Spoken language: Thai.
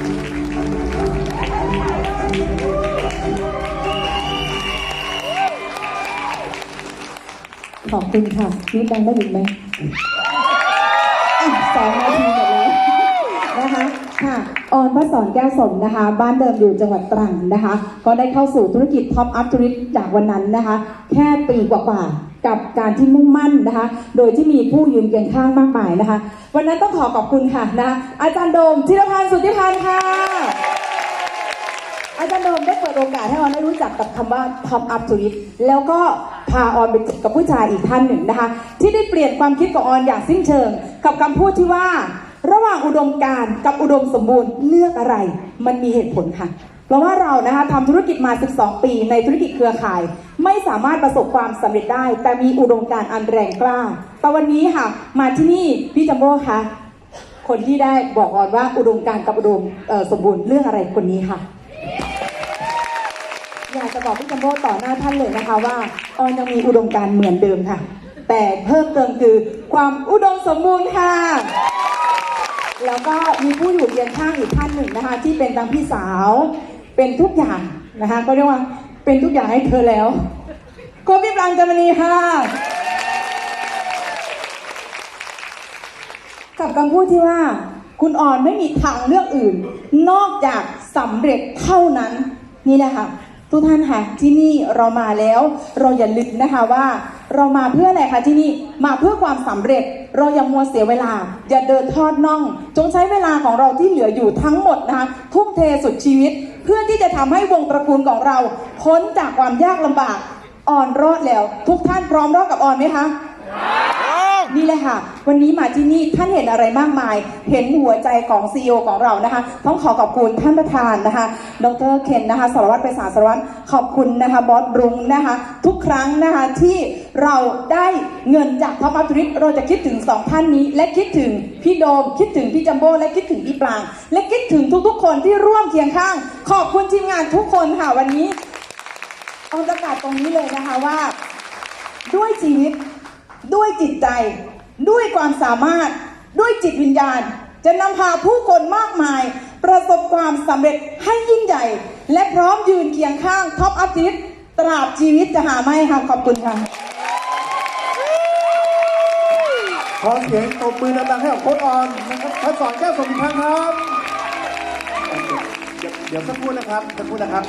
ขอบคุณค่ะนี่ดังได้อีกไหมสองนาทีหมดแล้วนะคะ ค่ะออนพระสอนแก้วสมนะคะ บ้านเดิมอยู่จังหวัดตรังนะคะ ก็ได้เข้าสู่ธุรกิจท็อปอัพธุรกิจจากวันนั้นนะคะ แค่ปีกว่าๆกับการที่มุ่งมั่นนะคะ โดยที่มีผู้ยืนเคียงข้างมากมายนะคะ วันนั้นต้องขอขอบคุณค่ะนะอาจารย์โดมธีรพันธ์สุทธิพันธ์ค่ะอาจารย์โดมได้เปิดโอกาสให้ออนได้รู้จักกับคำว่า Top Up t o u r i s t แล้วก็พาออนไปจอกับผู้ชายอีกท่านหนึ่งนะคะ ที่ได้เปลี่ยนความคิดของออนอย่างสิ้นเชิง กับคำพูดที่ว่า ระหว่างอุดมการกับอุดมสมบูรณ์เลือกอะไร มันมีเหตุผลค่ะ เพราะว่าเรานะคะทำธุรกิจมา 12 ปีในธุรกิจเครือข่าย ไม่สามารถประสบความสำเร็จได้ แต่มีอุดมการอันแรงกล้า แต่วันนี้ค่ะ มาที่นี่พี่จัมโบ้คะคนที่ได้บอกออนว่าอุดมการกับอุดมสมบูรณ์เรื่องอะไรคนนี้ค่ะอยากจะบอกพี่จัมโบ้ต่อหน้าท่านเลยนะคะว่าออนยังมีอุดมการเหมือนเดิมค่ะ แต่เพิ่มเติมคือความอุดมสมบูรณ์ค่ะ แล้วก็มีผู้อยู่เคียงข้างอีกท่านหนึ่งนะคะ ที่เป็นทั้งพี่สาว เป็นทุกอย่างนะคะ ก็เรียกว่าเป็นทุกอย่างให้เธอแล้วโกพี่ปรางจามณีค่ะกับคำพูดที่ว่า คุณอ่อนไม่มีทางเลือกอื่น นอกจากสำเร็จเท่านั้นนี่แหละค่ะ ทุกท่านค่ะที่นี่เรามาแล้ว เราอย่าลืมนะคะว่า เรามาเพื่ออะไรคะที่นี่มาเพื่อความสำเร็จ เราอย่ามัวเสียเวลา อย่าเดินทอดน่อง จงใช้เวลาของเราที่เหลืออยู่ทั้งหมดนะคะทุ่มเทสุดชีวิต เพื่อที่จะทำให้วงตระกูลของเราพ้นจากความยากลำบากอ่อนรอดแล้ว ทุกท่านพร้อมรอดกับอ่อนไหมคะ นี่แหละค่ะ วันนี้มาที่นี่ท่านเห็นอะไรมากมาย เห็นหัวใจของซีอของเรานะคะ ต้องขอขอบคุณท่านประธานนะคะ ดรเคนนะคะสารวัตรไปศาลสารวัตรขอบคุณนะคะบอสรุงนะคะ ทุกครั้งนะคะที่เราได้เงินจากท็อปอัพทริปเราจะคิดถึงสองท่านนี้ และคิดถึงพี่โดม คิดถึงพี่จัมโบ้และคิดถึงพี่ปรางและคิดถึงทุกๆ คนที่ร่วมเคียงข้าง ขอบคุณทีมงานทุกคนค่ะวันนี้เอาประกาศตรงนี้เลยนะคะว่า ด้วยชีวิตด้วยจิตใจ ด้วยความสามารถด้วยจิตวิญญาณ จะนำพาผู้คนมากมาย ประสบความสำเร็จให้ยิ่งใหญ่ และพร้อมยืนเคียงข้างท็อปอัพทิสตราบชีวิตจะหาไม่ค่ะขอบคุณค่ะ ขอเสียงตบมือดังๆให้กับโค้ชออนนะครับพระสอนแก้วสมอีกครั้งครับ เดี๋ยวเดี๋ยวสักครู่นะครับสักครู่นะครับ